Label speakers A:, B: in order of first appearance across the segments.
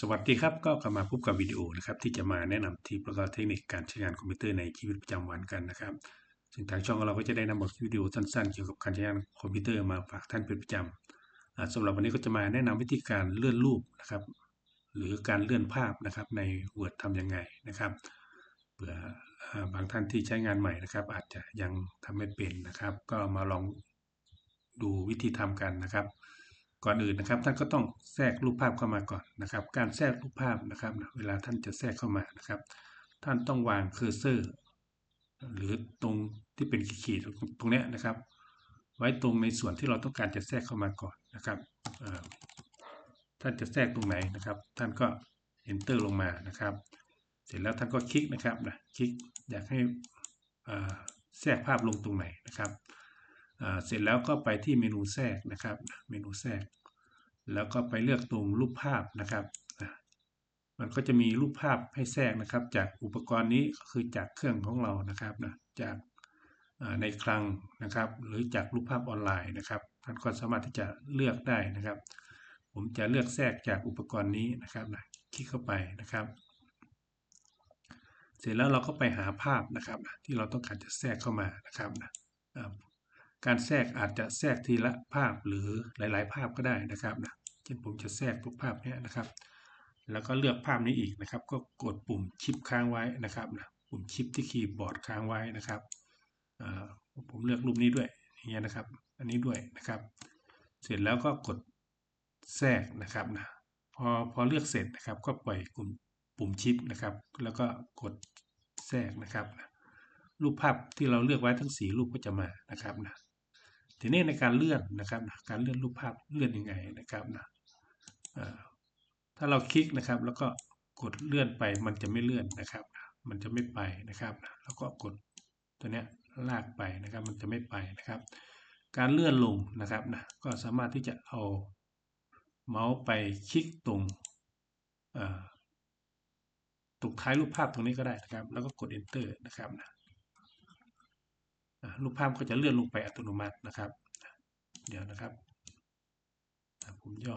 A: สวัสดีครับก็กลับมาพบกับวิดีโอนะครับที่จะมาแนะนำทีประกอบเทคนิคการใช้งานคอมพิวเตอร์ในชีวิตประจำวันกันนะครับ ซึ่งทางช่องเราก็จะได้นำบทวิดีโอสั้นๆ เกี่ยวกับการใช้งานคอมพิวเตอร์มาฝากท่านเป็นประจำอ่าสำหรับวันนี้ก็จะมาแนะนำวิธีการเลื่อนรูปนะครับ หรือการเลื่อนภาพนะครับใน Word ทำยังไงนะครับเผื่อบางท่านที่ใช้งานใหม่นะครับ อาจจะยังทำไม่เป็นนะครับ ก็มาลองดูวิธีทำกันนะครับ ก่อนอื่นนะครับ ท่านก็ต้องแทรกรูปภาพเข้ามาก่อนนะครับ การแทรกรูปภาพนะครับ เวลาท่านจะแทรกเข้ามานะครับ ท่านต้องวางเคอร์เซอร์ หรือตรงที่เป็นขีดตรงนี้นะครับ ไว้ตรงในส่วนที่เราต้องการจะแทรกเข้ามาก่อนนะครับท่านจะแทรกตรงไหนนะครับ ท่านก็ enter ลงมานะครับ เสร็จแล้วท่านก็คลิกนะครับนะคลิกอยากให้แทรกภาพลงตรงไหนนะครับ เสร็จแล้วก็ไปที่เมนูแทรกนะครับ เมนูแทรก แล้วก็ไปเลือกตรงรูปภาพนะครับ มันก็จะมีรูปภาพให้แทรกนะครับ จากอุปกรณ์นี้ก็คือจากเครื่องของเรานะครับนะจากในคลังนะครับ หรือจากรูปภาพออนไลน์นะครับท่านก็สามารถที่จะเลือกได้นะครับ ผมจะเลือกแทรกจากอุปกรณ์นี้นะครับนะคลิกเข้าไปนะครับ เสร็จแล้วเราก็ไปหาภาพนะครับ ที่เราต้องการจะแทรกเข้ามานะครับนะ การแทรกอาจจะแทรกทีละภาพหรือหลาย ๆ ภาพก็ได้นะครับนะเช่นผมจะแทรกทุกภาพนี้นะครับ แล้วก็เลือกภาพนี้อีกนะครับ ก็กดปุ่มชิปค้างไว้นะครับนะปุ่มชิปที่คีย์บอร์ดค้างไว้นะครับผมเลือกรูปนี้ด้วยอย่างเงี้ยนะครับ อันนี้ด้วยนะครับ เสร็จแล้วก็กดแทรกนะครับนะพอพอเลือกเสร็จนะครับ ก็ปล่อยกลุ่มปุ่มชิปนะครับ แล้วก็กดแทรกนะครับนะรูปภาพที่เราเลือกไว้ทั้งสีรูปก็จะมานะครับนะ ทีนี้ในการเลื่อนนะครับนะการเลื่อนรูปภาพเลื่อนยังไงนะครับนะถ้าเราคลิกนะครับ แล้วก็กดเลื่อนไปมันจะไม่เลื่อนนะครับ มันจะไม่ไปนะครับ แล้วก็กดตัวเนี้ยลากไปนะครับ มันจะไม่ไปนะครับ การเลื่อนลงนะครับนะก็สามารถที่จะเอาเมาส์ไปคลิกตรงตรงท้ายรูปภาพตรงนี้ก็ได้นะครับ แล้วก็กด enter นะครับนะ รูปภาพก็จะเลื่อนลงไปอัตโนมัตินะครับ เดี๋ยวนะครับ ผมย่อ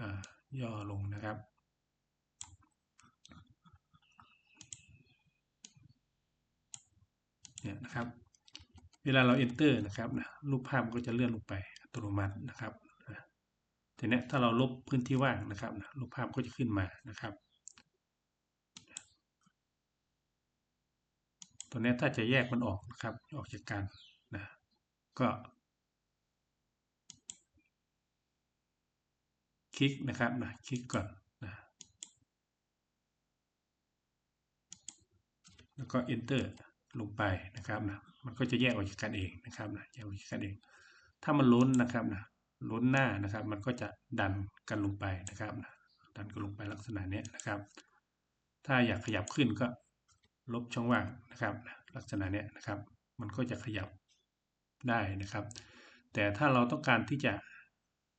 A: อ่าย่อลงนะครับเนี่ยนะครับ เวลาเรา enter นะครับนะรูปภาพก็จะเลื่อนลงไปอัตโนมัตินะครับทีนี้ถ้าเราลบพื้นที่ว่างนะครับนะรูปภาพก็จะขึ้นมานะครับ ตัวนี้ถ้าจะแยกมันออกนะครับ ออกจากกันนะก็ คลิกนะครับนะคลิกก่อนนะแล้วก็ enter ลงไปนะครับนะมันก็จะแยกออกจากกันเองนะครับนะแยกออกจากกันเอง ถ้ามันล้นนะครับนะล้นหน้านะครับ มันก็จะดันกันลงไปนะครับนะดันกันลงไปลักษณะนี้นะครับ ถ้าอยากขยับขึ้นก็ ลบช่องว่างนะครับ ลักษณะเนี้ยนะครับ มันก็จะขยับได้นะครับ แต่ถ้าเราต้องการที่จะ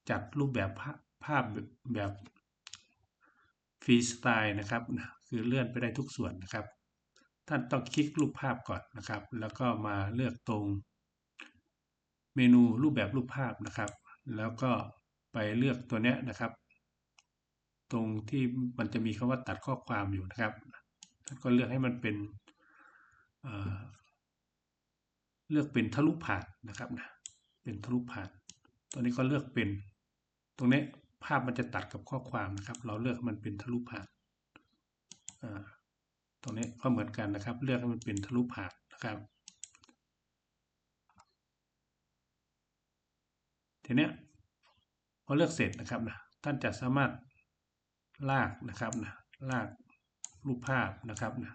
A: จัดรูปแบบภาพแบบฟรีสไตล์นะครับ คือเลื่อนไปได้ทุกส่วนนะครับ ท่านต้องคลิกรูปภาพก่อนนะครับ แล้วก็มาเลือกตรงเมนูรูปแบบรูปภาพนะครับ แล้วก็ไปเลือกตัวเนี้ยนะครับ ตรงที่มันจะมีคำว่าตัดข้อความอยู่นะครับ ท่านก็เลือกให้มันเป็นเเลือกเป็นทะลุผ่านนะครับนะเป็นทะลุผ่านตัวนี้ก็เลือกเป็น ตรงนี้ภาพมันจะตัดกับข้อความนะครับ เราเลือกมันเป็นทะลุผ่านตรงนี้ก็เหมือนกันนะครับ เลือกให้มันเป็นทะลุผ่านนะครับทีนี้พอเลือกเสร็จนะครับนะท่านจะสามารถลากนะครับนะลาก รูปภาพนะครับนะ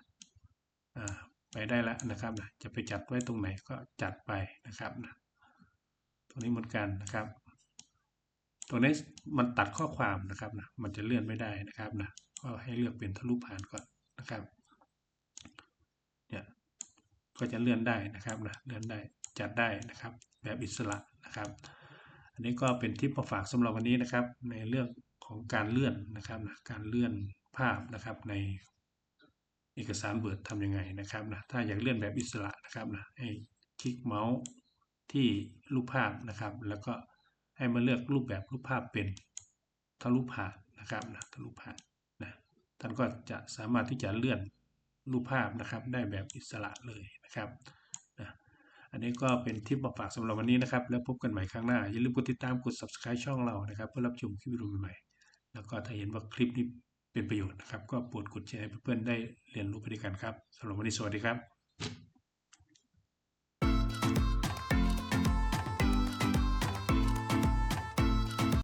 A: อ่าไปได้แล้วนะครับนะจะไปจัดไว้ตรงไหนก็จัดไปนะครับนะตรงนี้เหมือนกันนะครับตรงนี้มันตัดข้อความนะครับนะมันจะเลื่อนไม่ได้นะครับนะก็ให้เลือกเป็นทะลุผ่านก่อนนะครับเนี่ยก็จะเลื่อนได้นะครับนะเลื่อนได้จัดได้นะครับ แบบอิสระนะครับ อันนี้ก็เป็นทิปมาฝากสำหรับวันนี้นะครับ ในเรื่องของการเลื่อนนะครับนะการเลื่อนภาพนะครับใน เอกสาร Word ทำยังไงนะครับนะถ้าอยากเลื่อนแบบอิสระนะครับนะให้คลิกเมาส์ที่รูปภาพนะครับ แล้วก็ให้มาเลือกรูปแบบรูปภาพเป็นทะลุผ่านนะครับนะครับนะทะลุผ่านนะท่านก็จะสามารถที่จะเลื่อนรูปภาพนะครับ ได้แบบอิสระเลยนะครับนะอันนี้ก็เป็นทิปมาฝากสำหรับวันนี้นะครับ แล้วพบกันใหม่ครั้งหน้า อย่าลืมกดติดตามกด subscribe ช่องเรานะครับ เพื่อรับชมคลิปวิดีโอใหม่ๆแล้วก็ถ้าเห็นว่าคลิปนี้ เป็นประโยชน์นะครับ ก็โปรดกดแชร์ให้เพื่อนๆได้เรียนรู้ไปด้วยกันครับสำหรับวันนี้สวัสดีครับ